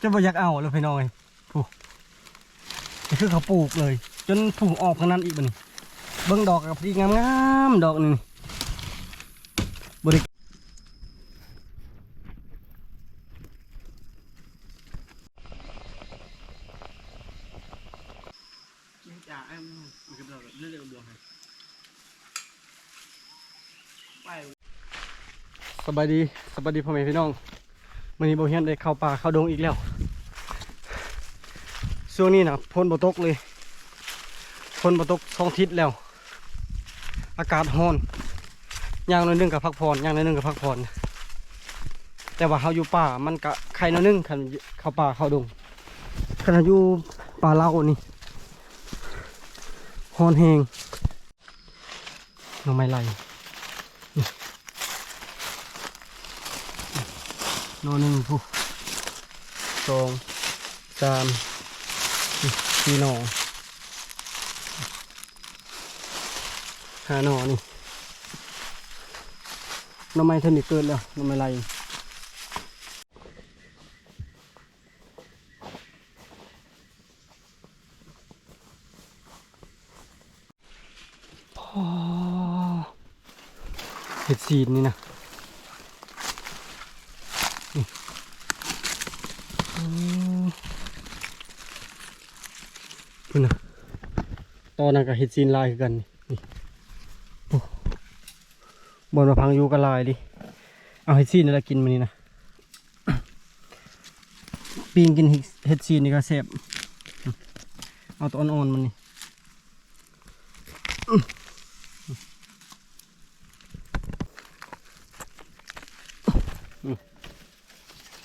จะบ่อยากเอาเลยพี่น้อยผู้นี่คือเขาปลูกเลย จนผูกออกข้างนั้นอีกบ่นี่เบิ่งดอกกับดีงามๆดอกนี่บริจ่าไอ้มันก็เราเรื่องบวกให้ไปสบายดีสบายดีพ่อแม่พี่น้อง วันนี้บเฮียนได้เข้าป่าเข้าดงอีกแล้วช่วงนี้นะพ้นบ่ตกเลยพ้นบ่ตกสองทิศแล้ว อากาศร้อนย่างหน้อยนึงกับพักผ่อนย่างหน้อยนึงกับพักผ่อนแต่ว่าเขาอยู่ป่ามันก็ใครน้อยหนึงคันเข้าป่าเข้าดงขณะอยู่ป่าเล่านี่ฮอนแหงน่อไม้ไหล โนหนึ่งผู้สองสามสี่หนอห้าหนอนี่น้ำไม้เทานิเกิดแล้วน้ำไม้ไรอ๋อเห็ดซีนนี่นะ พุ่นนะตอ นนั้นก็เห็ดซีนลายคือกันนี่นี่โอ้บนมาพังอยู่ก็ลายดิ เอาเห็ดซีนนี่ละกินมานี่นะปีงกินเห็ดซีนนี่ก็แซ่บเอาตัวอ่อนๆมันนี่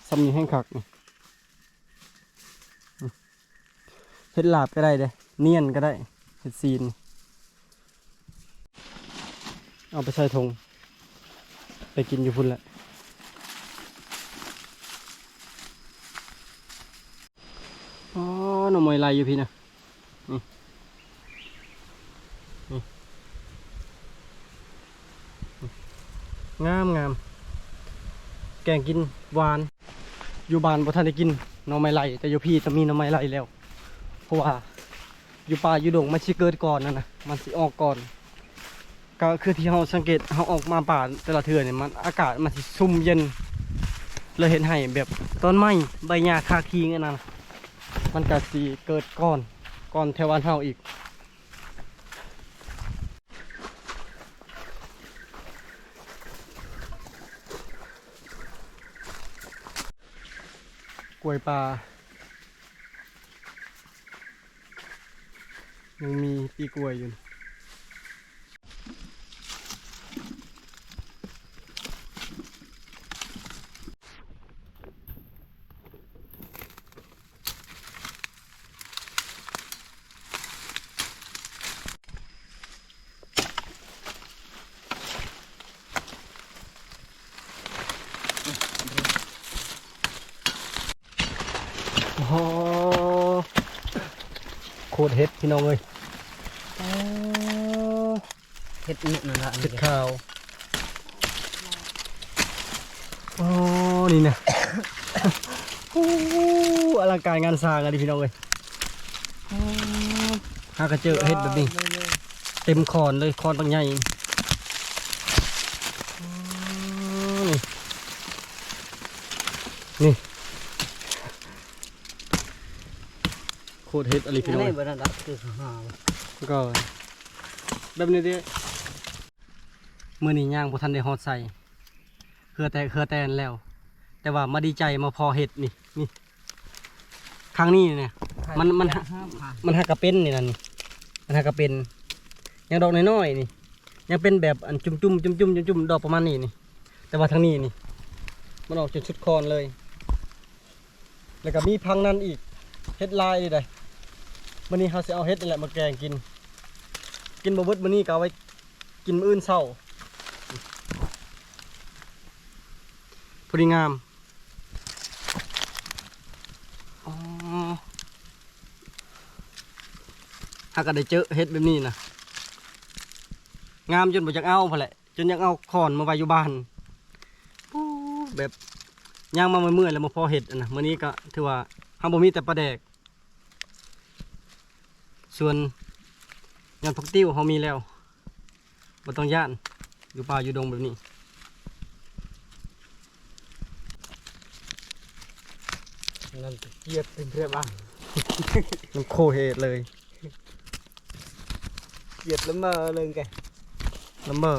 ซ้ำนี่แห้งคักเห็ดลาบก็ได้เด้เนียนก็ได้ เห็ดซีน เอาไปใส่ถุงไปกินอยู่พุ่นแหละอ๋อหน่อไม้ลายอยู่พี่นะนี่นี่งามงามแกงกินหวาน อยู่บ้านบ่ทันได้กินหน่อไม้ไหลแต่อยู่พี่จะมีหน่อไม้ไหลแล้ว เพราะว่า อยู่ป่าอยู่ดงมันสิเกิดก่อนนั่นนะมันสิออกก่อน ก็คือที่เราสังเกตเราออกมาป่าแต่ละเทือเนี่ยมันอากาศมันสิซุ่มเย็นเลยเห็นให้แบบต้นไม้ใบหญ้าคาคีงั้นนะมันก็สิเกิดก่อนก่อนแถวบ้านเฮาอีกกล้วยปลา ยังมีปีกล้วยอยู่โอ้โหโคตรเฮ็ดพี่น้องเลย เฮ็ดนี่นั่นละเฮ็ดข้าวโอ้นี่นะโอ้อลังการงานสร้างอะดิพี่น้องเลยหากระเจอเฮ็ดแบบนี้ เต็มคอนเลยคอนบางใหญ่อ๋อนี่นี่โคตรเฮ็ดอะไรพี่น้องนี่เอ้ยบ่นั่นละคือหาก็แบบนี้ดิ มื่อนี้ย่างพทันได้ฮอดใส่เครือแต่เครือแตนแล้ว แต่ว่ามาดีใจมาพอเห็ดนี่นี่ครั้งนี้เนี่ยมันมันมันหักกระเป็นนี่นั่นนี่มันหักกระเป็นยังดอกน้อยๆนี่ ยังเป็นแบบอันจุ่มจุ่มจุ่มจุ่มจุ่มดอกประมาณนี้นี่ แต่ว่าทางนี้นี่ มันออกจนชุดคอนเลย แล้วก็มีพังนั้นอีกเฮ็ดลายนี่ได้วันนี้เขาจะเอาเฮ็ดนี่แหละมาแกงกิน กินบะเบิดวันนี้ก็เอาไว้กินมื้ออื่นเช้า พอดีงามหากก็ได้เจอเฮ็ดแบบนี้นะงามจนบ่อยากเอาพอแหละจนอยากเอาขอนมาไว้อยู่บ้านแบบย่างมาเมื่อยๆแล้วมาพอเห็ดอะนะมื้อนี้ก็ถือว่าเฮาบ่มีแต่ปลาแดก ส่วนงานพักติ้วเฮามีแล้วบ่ต้องย่าน อยู่ป่าอยู่ดงแบบนี้ นั่น เกียดเป็นเพื่อนบ้างมันโคเห็ดเลยเกียดแล้วมาเลยแกลำเบอ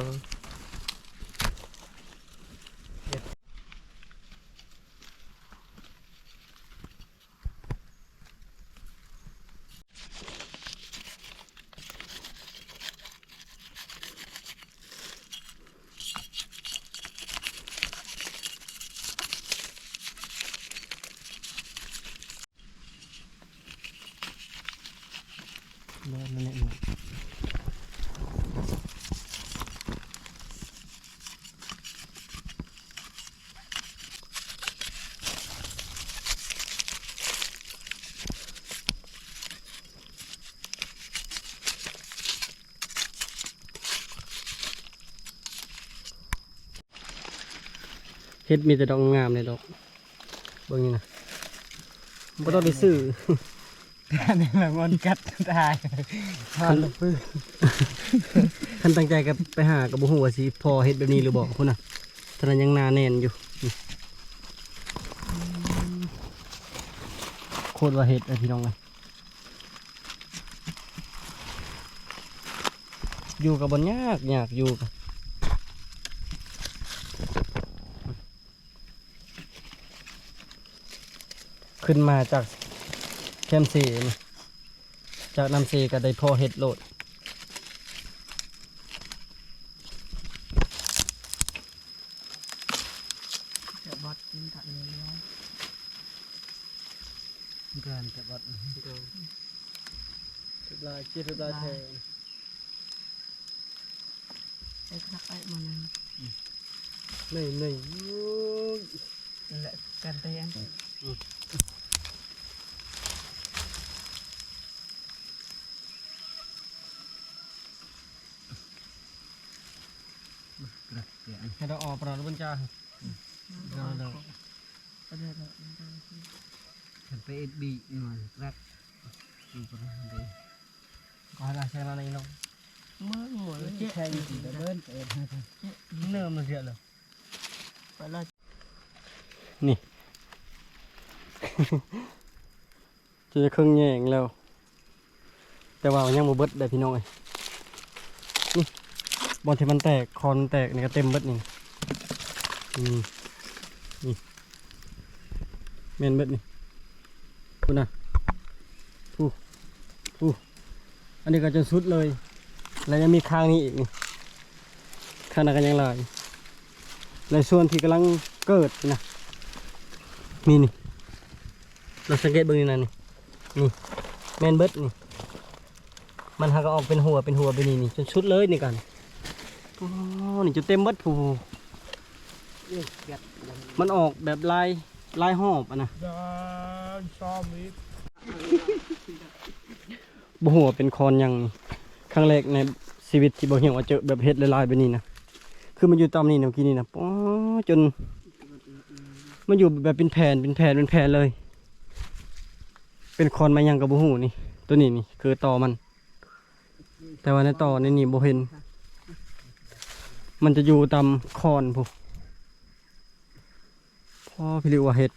ฮ็ดมีแต่ดอกงามเลยดอกเบิ่งนี่นะบ่ต้องไปซื้อนี่แหละมันกัดตายทานลูกปืนท่านตั้งใจกับไปหากับบุหัวาสิพอเฮ็ดแบบนี้หรือบอกคุณน่ะท่านั้นยังหนาแน่นอยู่นี่โคตรว่าเฮ็ดเลยพี่น้องเลยอยู่กับบนยากยากอยู่กับ ขึ้นมาจากแคมป์เซนี่จากน้ำเซก็ได้พอเฮ็ดโหลดจะบอดกินตัดเลยเนาะการจะบอดสุดลายเจ็ดสุดลายแทงไอ้ทักไอ้มันหนึ่งหนึ่งแหละกันเตนให้เราออกปลาลูกบัญจาเราเรา ก็ได้แล้วกันไปเอ็ดบีหน่อยรักดูประมาณนี้ ก็ให้เราใช้เราในน้อง เมื่อหมดแล้วแค่อยู่ที่เดินเอ็ดให้ทัน เนิ่ มมันเสียเลยไปแล้วนี่จะครึ่งแยงแล้วแต่ว่ามันยังบ่เบิดได้พี่น้องเอ้ยนี่บอลที่มันแตกคอนแตกนี่ก็เต็มเบิดนี่นี่นี่เมนเบิดนี่ พูดนะพูพูอันนี้ก็จนสุดเลย แล้วยังมีข้างนี้อีกนี่ข้างนั้นก็ยังลายในส่วนที่กำลังเกิดนะนี่นี่เราสังเกตเบื้องนี้นะนี่นี่แมนเบิร์ดนี่มันหากออกเป็นหัวเป็นหัวไปนี่นี่จนชุดเลยนี่กันโอ้นี่จนเต็มเบิร์ดผู้เอ็ดเกียดมันออกแบบลายลายหอบอะนะ มิดบ่หัวเป็นคอนหยังครั้งแรกในชีวิตที่บ่เห็นว่าเจอแบบเฮ็ดลายๆแบบนี้นะคือมันอยู่ตามนี่เมื่อกี้นี่นะป๊อจนมันอยู่แบบเป็นแผ่นเป็นแผ่นเป็นแผ่นเลย เป็นคอนมายังกับบ่หูนี่ ตัวนี้นี่คือต่อมัน แต่ว่าในต่อในนี่บ่เห็น มันจะอยู่ตามคอนพวกพ่อพี่ลิวว่าเห็ด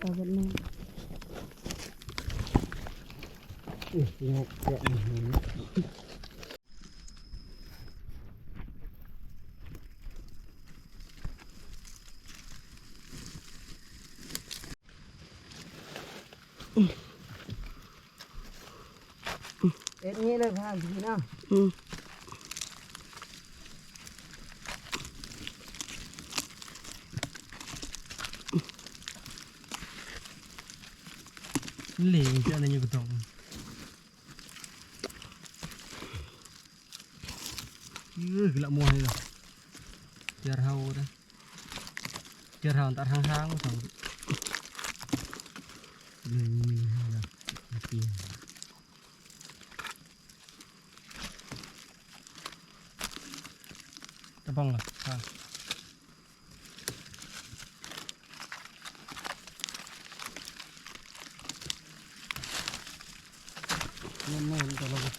เอาแบบนั้นอื้อยังแกะนี่เห็น嗯 เอ็ดนี้เลยพ่านพี่น้องอืมเหลวเจ้าอะไรอยู่กับตองเออคือละมัวเลยเหรอเจอเราเด้อเจอทางตัดทางทางสอง อืมแล้วเตียง จะบ้องเหรอค่ะ แน่นๆแต่เราก็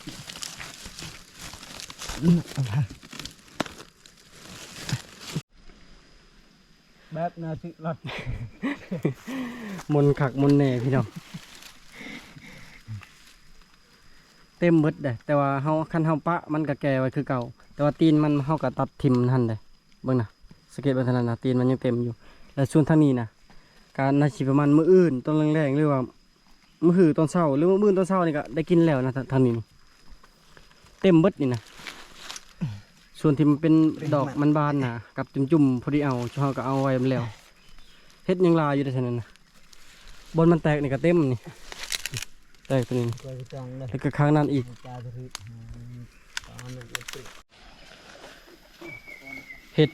แบบนาทีรถมนขักมนแหน่พี่น้องเต็มเบิดเด้แต่ว่าเฮาคันเฮาปะมันก็แก่ไว้คือเก่า แต่ว่าตีนมันเฮาก็ตัดทิมทันเด้เบิ่งนะสเก็ตบันทันนนะตีนมันยังเต็มอยู่ แล้วส่วนทางนี้นะการนาชีประมาณมืออื่นต้นแรงๆหรือว่า มื้อหือตอนเช้าหรือว่ามื้ออนตอนเช้านี่ก็ได้กินแล้วนะทางทางนี้นี่เต็มเบิดนี่นะส่วนที่มันเป็นดอกมันบานนะกับจุ่มๆพอดีเอาเฮาก็เอาไว้มันแล้วเฮ็ดยังลายอยู่ได้ฉะนั้นนะบนมันแตกนี่ก็เต็มนี่แตกตัวนี้นี่ไปจองเลยแล้วก็ข้างนั้นอีกจาทีตอนนั้นเลยติดเห็ด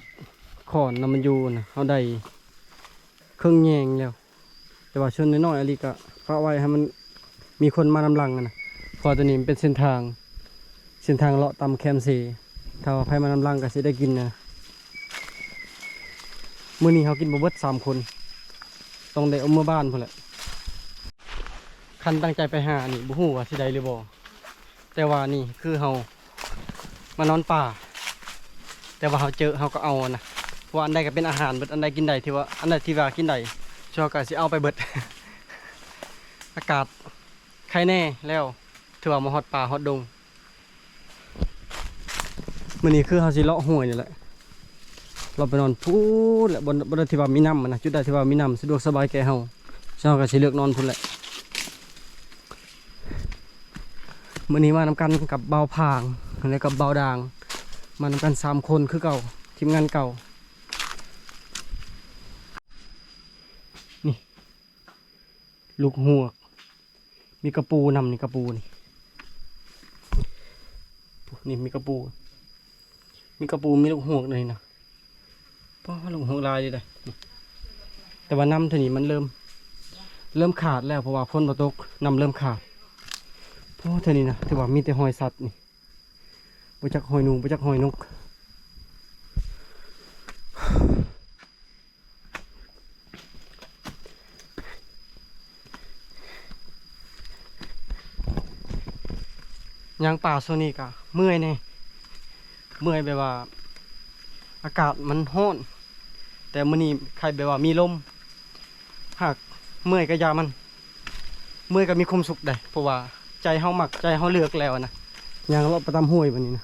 ขอนนำมันอยู่นะเขาได้เครื่องแยงแล้ว แต่ว่าชนน้อยๆอะไรก็ฝากไว้ให้มันมีคนมานำลังนะพอตัวนี้เป็นเส้นทาง เส้นทางเลาะตามแคมเซถ้าว่าใครมานำลังก็สิได้กินนะมื้อนี้เขากินบ่เบิดสามคน ต้องได้เอามื่อบ้านพุ่นแหละคันตั้งใจไปหานี่บ่ฮู้ว่าสิได้หรือบ่แต่ว่านี่คือเฮามานอนป่า แต่ว่าเขาเจอเขาก็เอานะเพราะว่าอันใดก็เป็นอาหารเบิดอันใดกินได้ที่ว่าอันใดที่ว่ากินได้ ชัวร์ก็สิเอาไปเบิด อากาศใครแน่แล้วถือว่ามาฮอดป่าฮอดดงมื้อนี้คือเขาสิเลาะห้วยนี่แหละเราไปนอนพูดแหละบนบนที่ว่ามีน้ำนะจุดใดที่ว่ามีน้ำสะดวกสบายแก่เฮาเช้าก็สิเลือกนอนพุ่นแหละมื้อนี้มานำกันกับเบาพางแล้วกับเบาดาง มานำกันสามคนคือเก่าทีมงานเก่า ลูกหวก มีกระปูนำนี่กระปูนี่นี่มีกระปู มีกระปูมีลูกหวกเลยนะป้าลูกหวกลายเลยได้นี่แต่ว่าน้ำเท่านี้มันเริ่ม เริ่มขาดแล้วเพราะว่าฝนตกน้ำเริ่มขาดเพราะว่าเท่านี้นะถือว่ามีแต่หอยสัตว์นี่ไปจักหอยนูไปจักหอยนก ยางป่าโซนี้กะเมื่อยเนี่ยเมื่อยแบบว่า อากาศมันร้อน แต่มื่อนี้ใครแบบว่ามีลมหากเมื่อยก็ยามัน เมื่อยก็มีความสุขได้เพราะว่าใจเฮามักใจเฮาเลือกแล้วนะยางเราะประตามห้วยบันนี้นะ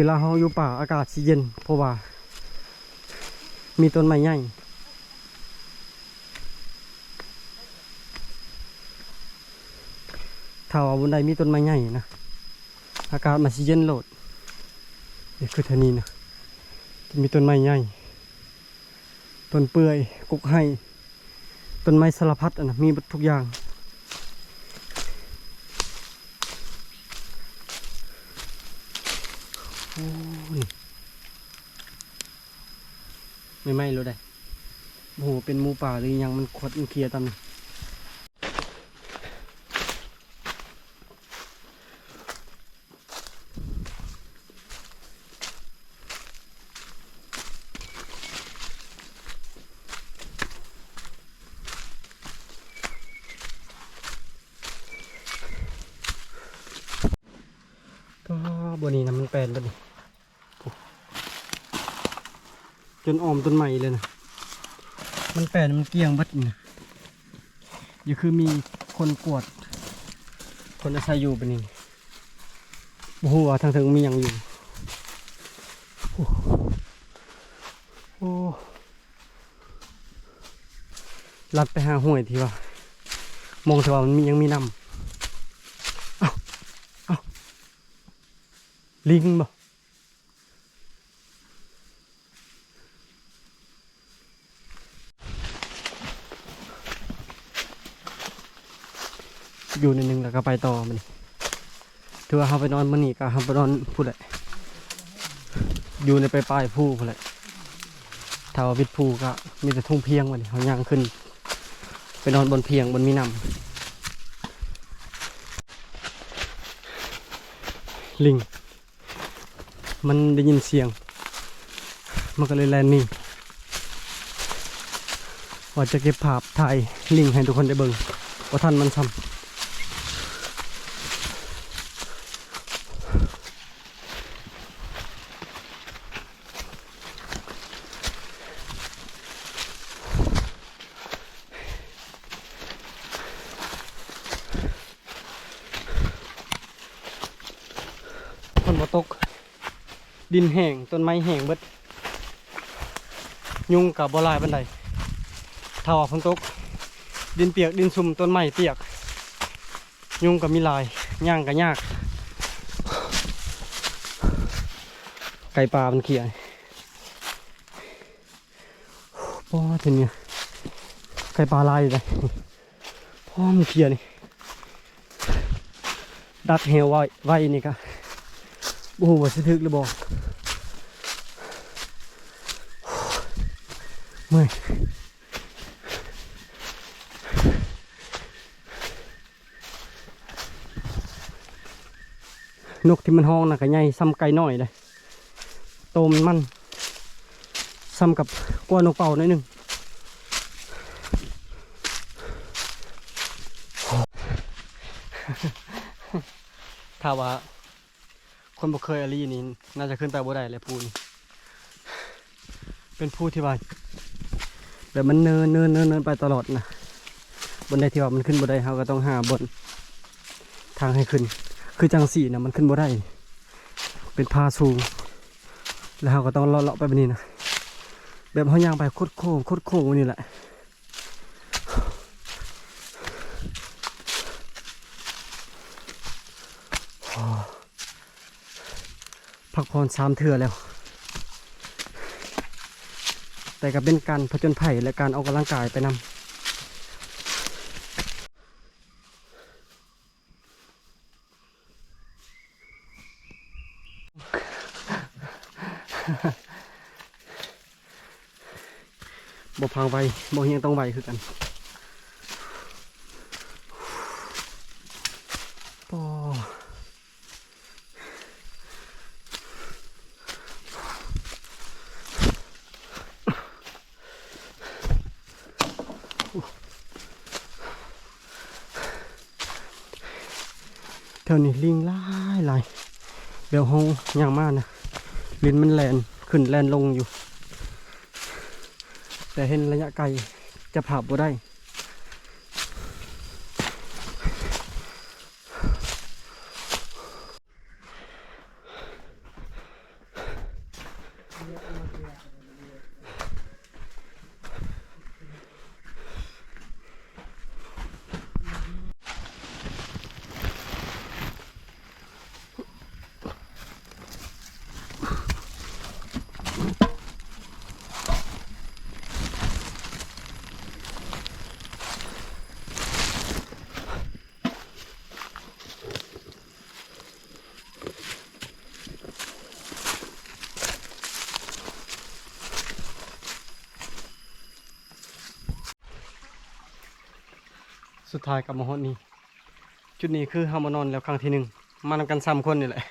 เวลาเราอยู่ป่าอากาศสิเย็น เพราะว่า มีต้นไม้ใหญ่ถ้าว่าบนใดมีต้นไม้ใหญ่นะอากาศมันสิเย็นโหลดนี่คือท่านี้นะจะมีต้นไม้ใหญ่ต้นเปื่อยกุกไห้ต้นไม้สารพัดอะนะมีทุกอย่าง โอ้นี่ ไม่ไหม้รู้ได้โอ้โหเป็นหมูป่าหรือยังมันขดมันเคลียร์ตอนนี้ก็บนนี้นะมันแปลนบนนี้ จ นออมต้นใหม่เลยนะมันแปลนมันเกลี้ยงบัดนี่นะอยู่คือมีคนกวด คนอาศัยอยู่เป็นนี่โอ้โหทางถึงมีอย่างอยู่โอ้โอ้ลัดไปหาห้วยทีว่ามองถือว่ามันมียังมีน้ำเอ้าเอาลิงบ่ อยู่นิดนึงแล้วก็ไปต่อมันถือว่าเขาไปนอนมันนี่ก็เขาไปนอนพูดแหละอยู่ในไปลายผู้พูดแหละถ้าว่าวิดผู้ก็มีแต่ทุ่งเพียงมันเขาย่างขึ้น ไปนอนบนเพียงบนมีน้ำลิง มันได้ยินเสียง มันก็เลยแลนนี่ว่าจะเก็บภาพถ่ายลิงให้ทุกคนได้เบิ่งว่าท่านมันซ้ำคนบ่ตก ดินแห้งต้นไม้แห้งเบิด ยุงกับบลายบันไดถาว่าฝนตก ดินเปียกดินซุ่มต้นไม้เปียก ยุงกับมีลายย่างกับยาก ไก่ปลามันเขียพ่อเห็นเนี่ยไก่ปลาลายเลยพ่อมันเขียนี่ดัดเหวไว้ไว้นี่ก็โอ้โหสิถึกหรือบอก เมื่อยนกที่มันห้องน่ะก็ใหญ่ซ้ำไก่น้อยเลยโตมันมันซ้ำกับกว่านกเป่าหน่อยหนึงถ้าว่า คนบ่เคยอลีนี่ น่าจะขึ้นไปบ่ได้เลยภูนเป็นภูที่ว่า แบบมันเนินเนินเนินเนินไปตลอดนะบนใดที่ว่ามันขึ้นบ่ได้เราก็ต้องหาบนทางให้ขึ้น คือจังสี่นะมันขึ้นบ่ได้ เป็นพาสูง แล้วเราก็ต้องเลาะไปแบบนี้นะแบบเขาย่างไปโคดโค้งโคดโค้งนี่แหละพักผ่อนสามเถื่อแล้ว แต่ก็เป็นการผจญภัยและการออกกำลังกายไปนำบ่พังไวบ่เฮียงต้องไวคือกัน ถวนี้ลิงหลายหลายเดี๋ยวห้องย่างมากนะลินมันแลนขึ้นแลนลงอยู่ แต่เห็นระยะไกลจะผ่าบ่ได้ สุ ดท้ายกลับมาฮอดนี้จุดนี้คือเฮามานอนแล้วครั้งที่หนึ่งมานำกันซ้ำคนนี่แหละ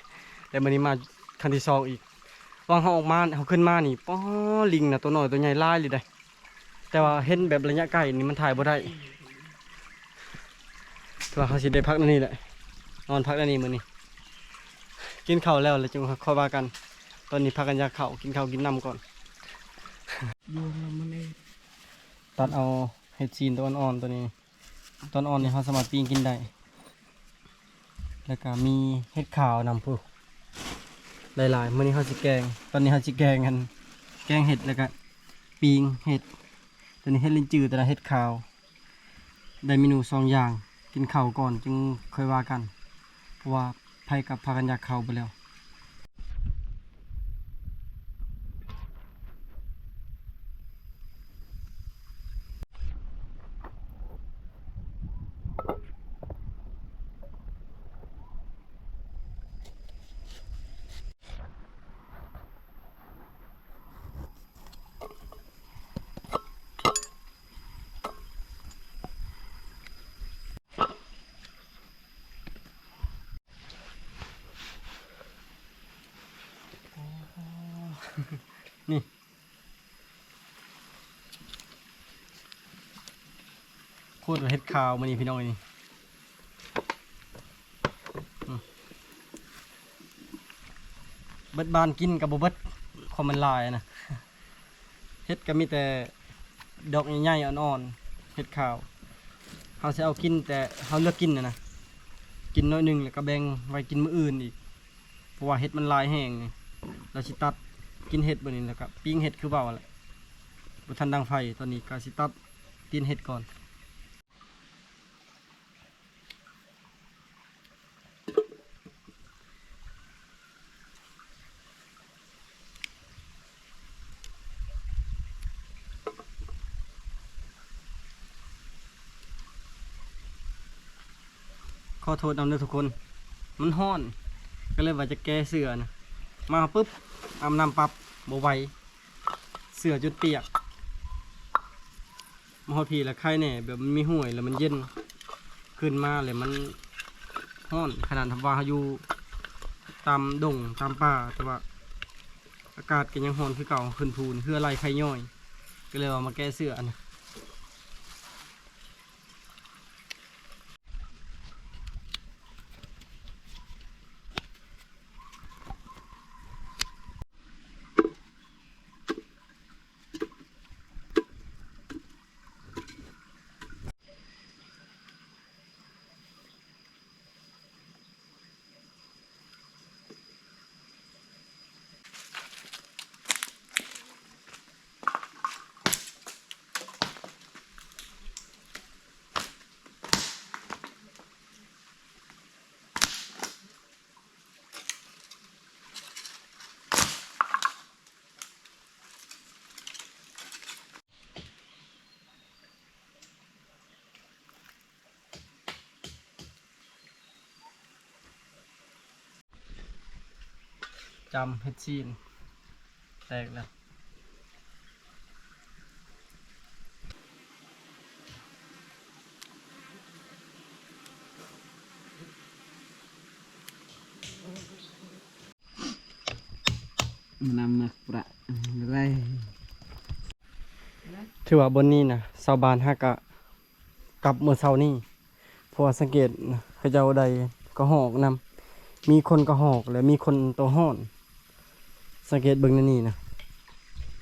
แต่วันนี้มาครั้งที่สองอีกวางเขาออกมาเขาขึ้นมานี่ป้อลิงนะตัวน้อยตัวใหญ่หลายเลยได้แต่ว่าเห็นแบบระยะใกล้นี่มันถ่ายบ่ได้ถือว่าเขาสิได้พักนั่นนี่แหละนอนพักนั่นนี่มื้อนี้กินข้าวแล้วแล้วจึงค่อยว่ากัน ตอนนี้พักกันยาข้าวกินข้าวกินน้ำก่อนอยู่แล้วมันเองตัดเอาเห็ดซีนตัวอ่อนๆตัวนี้ ตอนอ่อนเนี่ยเขาสามารถปิ้งกินได้ แล้วก็มีเห็ดขาวนำผู้หลายๆมื่อนี้เขาสิแกง ตอนนี้เขาสิแกงกัน แกงเห็ดแล้วก็ปิ้งเห็ดตัวนี้เห็ดลิ้นจือแต่ละเห็ดขาว ได้เมนูสองอย่าง กินข้าวก่อนจึงค่อยว่ากัน เพราะว่าไผกับพากันอยากเข้าวไปแล้ว ข่าวมื้อนี้พี่น้องนี่เบิดบานกินกับบเบิดคอมมันลายนะเฮ็ดก็มีแต่ดอกใหญ่ๆอ่อนๆเฮ็ดข่าวเฮาสิเอากินแต่เฮาเลือกกินนะนะกินน้อยหนึ่งแล้วก็แบ่งไว้กินมื้ออื่นอีกเพราะว่าเห็ดมันลายแห้งนี่เราสิตัดกินเห็ดบนนี้แล้วก็ปิ้งเห็ดคือเบาแหละบุทันดังไฟตอนนี้ก็สิตัดตีนเห็ดก่อน ข อโทษนำเด้อทุกคน มันห้อน ก็เลยว่าจะแก้เสือนะมาปุ๊บอาบน้ำปับโบไหวเสือจนเปียกมาฮอดพีแล้วไข่เนี่ยแบบมันมีห่วยแล้วมันเย็นขึ้นมาเลยมันห้อนขนาดทำว่าอยู่ตามดงตามป่าแต่ว่าอากาศก็ยังห้อนคือเก่าขึ้นพูนเพื่อไล่ไข่ย่อย ก็เลยว่ามาแก้เสือนะ จำเฮ็ดซีน แตกแล้วมันนำมาประอะไรถือว่าบนนี้นะชาวบ้านฮักกะกลับเมื่อเช้านี้เพราะว่าสังเกตนะเขาเจ้าใดก็หอกนำมีคนก็หอกและมีคนตัวห้อน สังเกตเบิ่งในนี่นะ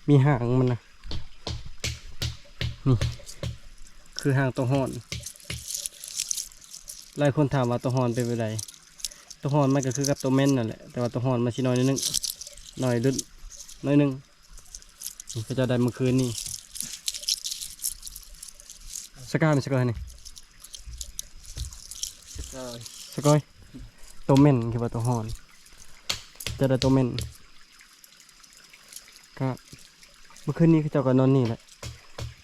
มีหางมันนะนี่ คือหางตัวห้อน หลายคนถามว่าตัวห้อนเป็นไปไดตัวห้อนมันก็คือกับตัวแม่นนั่นแหละ แต่ว่าตัวห้อนมันชิน้อยนิดนึง หน่อยดุดน้อยหนึงนี่เขาเจะได้เมื่อคืนนี่สกายมันสกายนี่สกอยสกายตัวเม่นคือว่าตัวหอน จะได้ตัวเม่น ก็เมื่อคืนนี้เขาเจ้าก็นอนนี่แหละ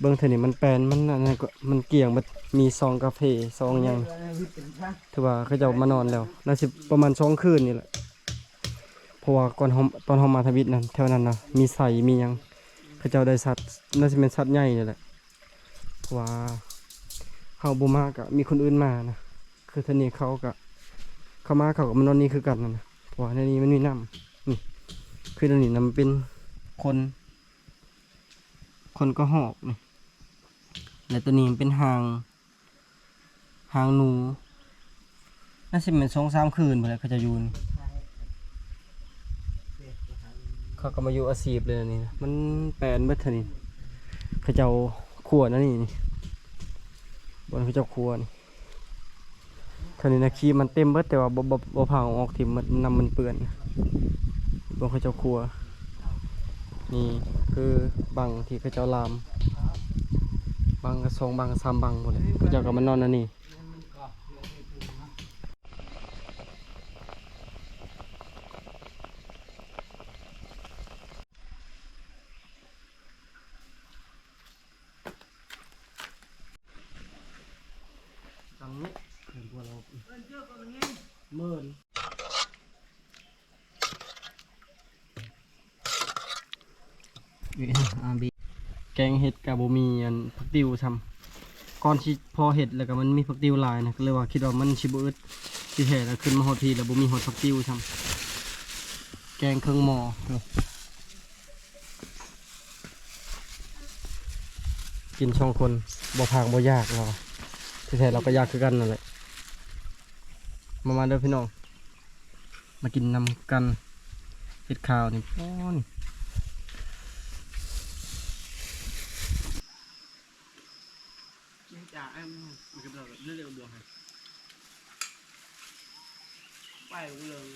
เบิ้งเธอนี่มันแปลนมันอันนั้นก็มันเกี่ยงมันมีซองกาแฟซองหยังถือว่าเขาเจ้ามานอนแล้วน่าสิประมาณสองคืนนี่แหละเพราะว่าก่อนเฮาตอนเฮามาทวิตนั้นแถวนั้นนะมีใส่มีหยังเขาเจ้าได้สัตว์น่าสิเป็นสัตว์ใหญ่นี่แหละเพราะว่าเฮาบ่มากะมีคนอื่นมานะคือทางนี้เขาก็เขามาเขากับมันนอนนี่คือกันนั่นนะเพราะว่าในนี้มันมีน้ำนี่คือตรงนี้นะมันเป็น คน คนก็หอกนี่และตัวนี้เป็นหาง หางหนูน่าจะเป็นสองสามคืนไปแล้วเขาจะยูนเขาก็มาอยู่อาชีพเลยนี่นะมันแปลนเบิดเท่านี้เขาเจ้าขวนั่นนี่นี่บนเขาเจ้าครัวนี่เท่านี้นะขี้มันเต็มเบิดแต่ว่าบ่บ่บ่เผาออกทิ่มมันนำมันเปื้อนบ่เขาเจ้าครัว นี่คือบังที่เขาเจ้าลาม บังกระสองบังกระสามบังหมดเลยเขาเจ้าก็มานอนนั่นนี่ตังนี้เห็นตัวเราเมิน อาบีแกงเห็ดกับบมีอันผักติวทำก่อนที่พอเห็ดแล้วก็มันมีผักติวลายนะก็เลยว่าคิดว่ามันชิบอึดที่แท้แล้วขึ้นมาฮอดทีแล้วบมีฮอดผักติวทำแกงเครื่องหม้อกินช่องคนบ่พางบ่ยากหรอกที่แท้เราก็ยากคือกันนั่นแหละมามาเด้อพี่น้องมากินนำกันเห็ดขาวนี่ป้อน ไม่จ่าไอ้มันก็แบบเร็วๆดวงให้ ไปกูเลย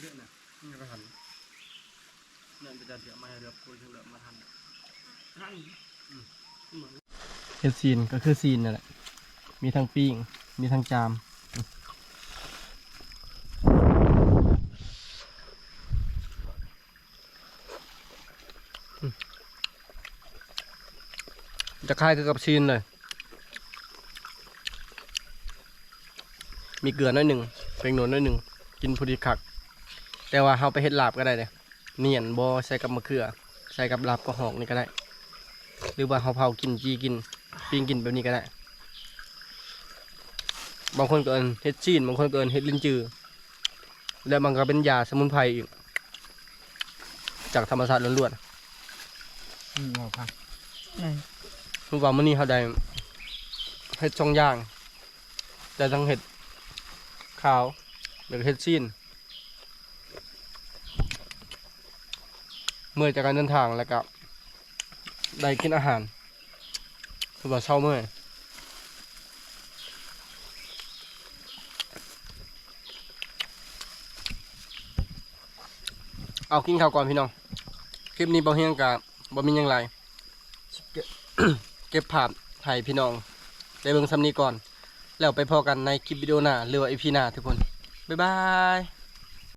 เรื่องน่ะนี่ก็ทันเรื่องไปจัดเดี๋ยวมาเดี๋ยวคุยถึงเดี๋ยวมาทันท่านเห็ดซีนก็คือซีนนั่นแหละ มีทั้งปิ้ง มีทั้งจาม จะคล้ายคือกับซีนเลย มีเกลือน้อยหนึ่ง เป็นหนวดน้อยหนึ่ง กินพอดีคัก แต่ว่าเราไปเฮ็ดลาบก็ได้เลยเนียนบอใส่กับมะเขือ ใส่กับลาบกระหอกนี่ก็ได้ หรือว่าเราเผากินจีกินปิ้งกินแบบนี้ก็ได้ บางคนก็เอินเฮ็ดจีนบางคนก็เอินเฮ็ดลิ้นจือ แล้วมันก็เป็นยาสมุนไพรอีก จากธรรมชาติล้วนอืมบอกครับๆรู้ว่ามื้อนี้เขาได้เฮ็ดช่องย่าง แต่ทั้งเฮ็ดขาว แล้วก็เฮ็ดจีนเมื่อจากการเดินทางแล้วก็ได้กินอาหารคือว่าเช้าเมื่อยเอากินข้าวก่อนพี่น้อง คลิปนี้บ่เฮียงกับบ่มีหยังไรเก็บเก็บภาพให้พี่น้องได้เบิ่งซ้ำนี้ก่อน แล้วไปพอกันในคลิปวิดีโอหน้าหรือว่าอีพีหน้าทุกคน บ๊ายบาย